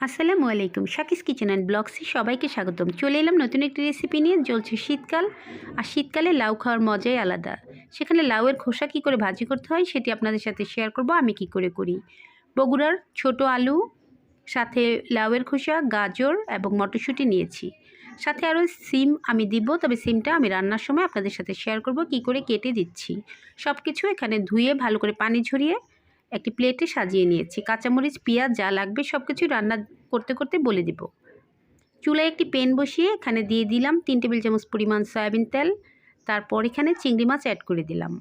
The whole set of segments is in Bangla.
আসসালামু আলাইকুম। শাকিস কিচেন অ্যান্ড ব্লগসে সবাইকে স্বাগতম। চলে এলাম নতুন একটি রেসিপি নিয়ে। চলছে শীতকাল, আর শীতকালে লাউ খাওয়ার মজাই আলাদা। সেখানে লাউয়ের খোসা কী করে ভাজি করতে হয় সেটি আপনাদের সাথে শেয়ার করব, আমি কি করে করি? বগুড়ার ছোট আলু, সাথে লাউয়ের খোসা, গাজর এবং মটরশুঁটি নিয়েছি। সাথে আরও সিম আমি দিব, তবে সিমটা আমি রান্নার সময় আপনাদের সাথে শেয়ার করব, কি করে কেটে দিচ্ছি। সব কিছু এখানে ধুয়ে ভালো করে পানি ঝরিয়ে একটি প্লেটে সাজিয়ে নিয়েছি। কাঁচামরিচ, পেঁয়াজ যা লাগবে সব কিছু রান্না করতে করতে বলে দিব। চুলায় একটি পেন বসিয়ে এখানে দিয়ে দিলাম তিন টেবিল চামচ পরিমাণ সয়াবিন তেল। তারপর এখানে চিংড়ি মাছ অ্যাড করে দিলাম।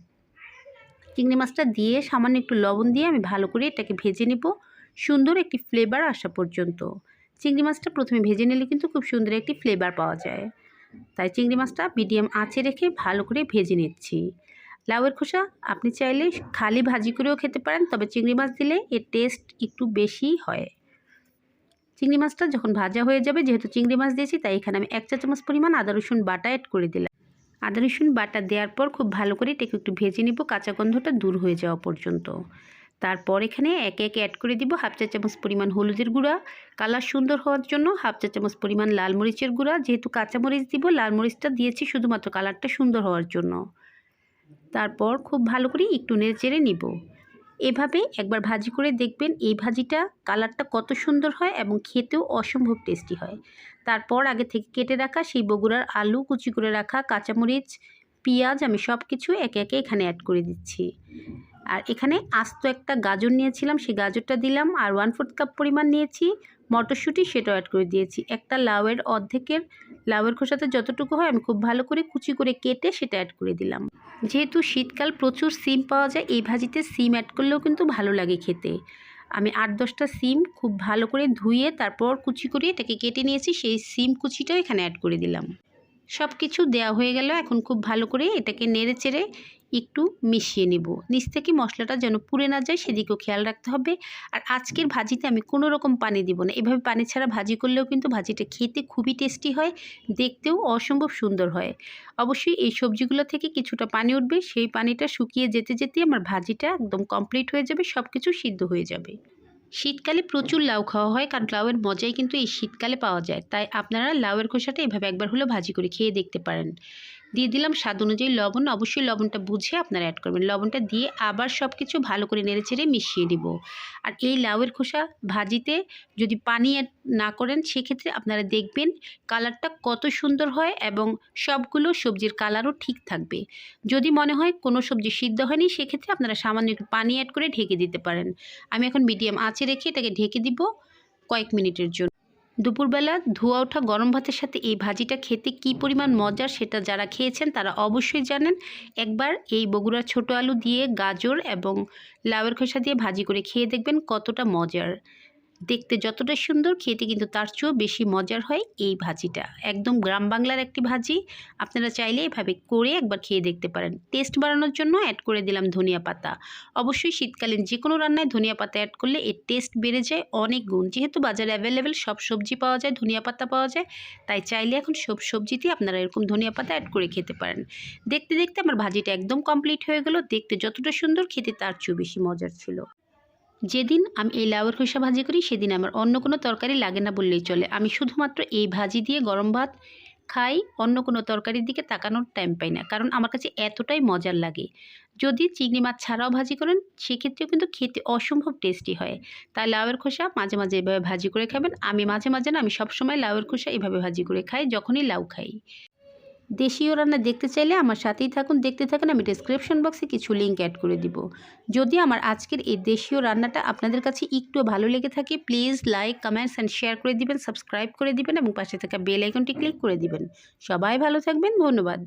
চিংড়ি মাছটা দিয়ে সামান্য একটু লবণ দিয়ে আমি ভালো করে এটাকে ভেজে নেব। সুন্দর একটি ফ্লেভার আসা পর্যন্ত। চিংড়ি মাছটা প্রথমে ভেজে নিলে কিন্তু খুব সুন্দর একটি ফ্লেভার পাওয়া যায়। তাই চিংড়ি মাছটা মিডিয়াম আঁচে রেখে ভালো করে ভেজে নিচ্ছি। লাউয়ের খোসা, আপনি চাইলে খালি ভাজি করেও খেতে পারেন, তবে চিংড়ি মাছ দিলে এর টেস্ট একটু বেশি হয়। চিংড়ি মাছটা যখন ভাজা হয়ে যাবে, যেহেতু চিংড়ি মাছ দিয়েছি, তাই এখানে আমি এক চা চামচ পরিমাণ আদা, রসুন বাটা অ্যাড করে দিলাম। আদা, রসুন বাটা দেওয়ার পর খুব ভালো করে এটাকে একটু ভেজে নিব, কাঁচা গন্ধটা দূর হয়ে যাওয়া পর্যন্ত। তারপর এখানে একে একে অ্যাড করে দিব হাফ চা চামচ পরিমাণ হলুদের গুঁড়া। কালার সুন্দর হওয়ার জন্য হাফ চা চামচ পরিমাণ লাল মরিচের গুঁড়া। যেহেতু কাঁচা মরিচ দিব, লাল মরিচটা দিয়েছি শুধুমাত্র কালারটা সুন্দর হওয়ার জন্য। তারপর খুব ভালো করে একটু নেড়ে চেড়ে নিব। এভাবে একবার ভাজি করে দেখবেন এই ভাজিটা কালারটা কত সুন্দর হয় এবং খেতেও অসম্ভব টেস্টি হয়। তারপর আগে থেকে কেটে রাখা সেই বগুড়ার আলু, কুচি করে রাখা কাঁচামরিচ, পেঁয়াজ আমি সব কিছু একে একে এখানে অ্যাড করে দিচ্ছি। আর এখানে আস্ত একটা গাজর নিয়েছিলাম, সেই গাজরটা দিলাম আর ওয়ান ফোর্থ কাপ পরিমাণ নিয়েছি। মটরশুঁটি সেটাও অ্যাড করে দিয়েছি। একটা লাউয়ের অর্ধেকের লাউয়ের খোসাতে যতটুকু হয় আমি খুব ভালো করে কুচি করে কেটে সেটা অ্যাড করে দিলাম। যেহেতু শীতকাল প্রচুর সিম পাওয়া যায়, এই ভাজিতে সিম অ্যাড করলেও কিন্তু ভালো লাগে খেতে। আমি আট দশটা সিম খুব ভালো করে ধুয়ে তারপর কুচি করে এটাকে কেটে নিয়েছি, সেই সিম কুচিটাও এখানে অ্যাড করে দিলাম। সব কিছু দেওয়া হয়ে গেল। এখন খুব ভালো করে এটাকে নেড়ে চেড়ে একটু মিশিয়ে নেব। নিচ থেকে মশলাটা যেন পুড়ে না যায়, সেদিকেও খেয়াল রাখতে হবে। আর আজকের ভাজিতে আমি কোনো রকম পানি দিব না। এভাবে পানি ছাড়া ভাজি করলেও কিন্তু ভাজিটা খেতে খুবই টেস্টি হয়, দেখতেও অসম্ভব সুন্দর হয়। অবশ্যই এই সবজিগুলো থেকে কিছুটা পানি উঠবে। সেই পানিটা শুকিয়ে যেতে যেতে আমার ভাজিটা একদম কমপ্লিট হয়ে যাবে সব কিছু সিদ্ধ হয়ে যাবে। শীতকালে প্রচুর লাউ খাওয়া হয়, কারণ লাউয়ের মজাই কিন্তু এই শীতকালে পাওয়া যায়। তাই আপনারা লাউয়ের খোসাটা এভাবে একবার হলেও ভাজি করে খেয়ে দেখতে পারেন। দিয়ে দিলাম স্বাদ অনুযায়ী লবণ। অবশ্যই লবণটা বুঝে আপনারা অ্যাড করবেন। লবণটা দিয়ে আবার সব কিছু ভালো করে নেড়ে চেড়ে মিশিয়ে দিব। আর এই লাউয়ের খোসা ভাজিতে যদি পানি অ্যাড না করেন, সেক্ষেত্রে আপনারা দেখবেন কালারটা কত সুন্দর হয় এবং সবগুলো সবজির কালারও ঠিক থাকবে। যদি মনে হয় কোনো সবজি সিদ্ধ হয়নি, সেক্ষেত্রে আপনারা সামান্য একটু পানি অ্যাড করে ঢেকে দিতে পারেন। আমি এখন মিডিয়াম আঁচে রেখে এটাকে ঢেকে দিব কয়েক মিনিটের জন্য। দুপুরবেলা ধোয়া ওঠা গরম ভাতের সাথে এই ভাজিটা খেতে কি পরিমাণ মজার সেটা যারা খেয়েছেন তারা অবশ্যই জানেন। একবার এই বগুড়ার ছোট আলু দিয়ে গাজর এবং লাউয়ের খোসা দিয়ে ভাজি করে খেয়ে দেখবেন কতটা মজার। দেখতে যতটা সুন্দর, খেতে কিন্তু তার চেয়েও বেশি মজার হয় এই ভাজিটা। একদম গ্রাম বাংলার একটি ভাজি। আপনারা চাইলে এভাবে করে একবার খেয়ে দেখতে পারেন। টেস্ট বাড়ানোর জন্য অ্যাড করে দিলাম ধনিয়া পাতা। অবশ্যই শীতকালীন যে কোনো রান্নায় ধনিয়া পাতা অ্যাড করলে এর টেস্ট বেড়ে যায়, অনেক গুণ। যেহেতু বাজারে অ্যাভেলেবেল সব সবজি পাওয়া যায়, ধনিয়া পাতা পাওয়া যায়, তাই চাইলে এখন সব সবজিতেই আপনারা এরকম ধনিয়া পাতা অ্যাড করে খেতে পারেন। দেখতে দেখতে আমার ভাজিটা একদম কমপ্লিট হয়ে গেল। দেখতে যতটা সুন্দর, খেতে তার চেয়েও বেশি মজার ছিল। যেদিন আমি এই লাউয়ের খোসা ভাজি করি, সেদিন আমার অন্য কোনো তরকারি লাগে না বললেই চলে। আমি শুধুমাত্র এই ভাজি দিয়ে গরম ভাত খাই, অন্য কোনো তরকারির দিকে তাকানোর টাইম পাই না। কারণ আমার কাছে এতটাই মজার লাগে। যদি চিংড়ি মাছ ছাড়াও ভাজি করেন, সেক্ষেত্রেও কিন্তু খেতে অসম্ভব টেস্টি হয়। তাই লাউয়ের খোসা মাঝে মাঝে এভাবে ভাজি করে খাবেন। আমি মাঝে মাঝে না, আমি সবসময় লাউয়ের খোসা এভাবে ভাজি করে খাই, যখনই লাউ খাই। দেশীয় রান্না দেখতে চাইলে আমার সাথেই থাকুন, দেখতে থাকুন, আমি ডিসক্রিপশন বক্সে কিছু লিঙ্ক অ্যাড করে দিব। যদি আমার আজকের এই দেশীয় রান্নাটা আপনাদের কাছে একটু ভালো লেগে থাকে please like comments and share করে দিবেন সাবস্ক্রাইব করে দিবেন এবং পাশে থাকা বেল আইকনটি ক্লিক করে দিবেন। সবাই ভালো থাকবেন, ধন্যবাদ।